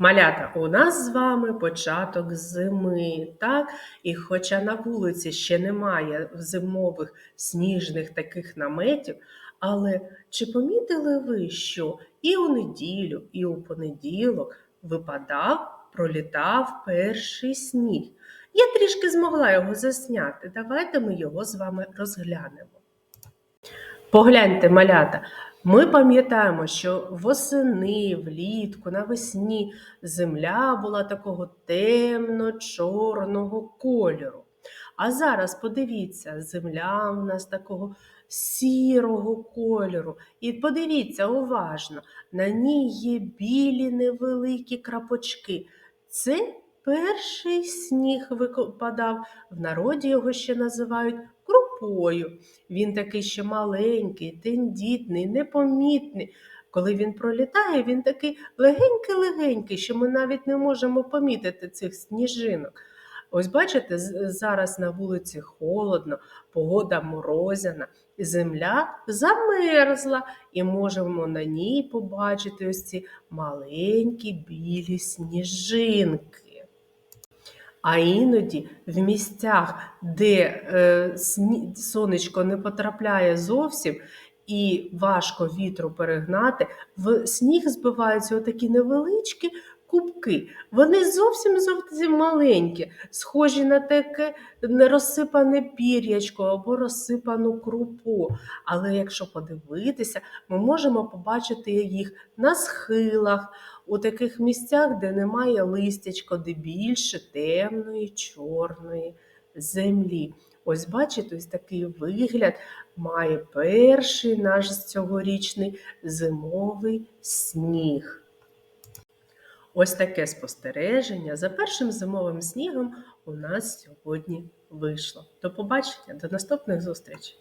Малята, у нас з вами початок зими, так? І хоча на вулиці ще немає зимових сніжних таких наметів, але чи помітили ви, що і у неділю, і у понеділок випадав, пролітав перший сніг? Я трішки змогла його засняти. Давайте ми його з вами розглянемо. Погляньте, малята, ми пам'ятаємо, що восени, влітку, навесні земля була такого темно-чорного кольору. А зараз подивіться, земля у нас такого сірого кольору. І подивіться уважно, на ній є білі невеликі крапочки. Це перший сніг випадав. В народі його ще називають крупою. Він такий ще маленький, тендітний, непомітний. Коли він пролітає, він такий легенький-легенький, що ми навіть не можемо помітити цих сніжинок. Ось бачите, зараз на вулиці холодно, погода морозяна, земля замерзла, і можемо на ній побачити ось ці маленькі білі сніжинки. А іноді в місцях, де е, сонечко не потрапляє зовсім і важко вітру перегнати, в сніг збиваються отакі невеличкі кубки. Вони зовсім зовсім маленькі, схожі на таке нерозсипане пір'ячко або розсипану крупу. Але якщо подивитися, ми можемо побачити їх на схилах, у таких місцях, де немає листячка, де більше темної, чорної землі. Ось бачите, ось такий вигляд має перший наш цьогорічний зимовий сніг. Ось таке спостереження за першим зимовим снігом у нас сьогодні вийшло. До побачення, до наступних зустрічей!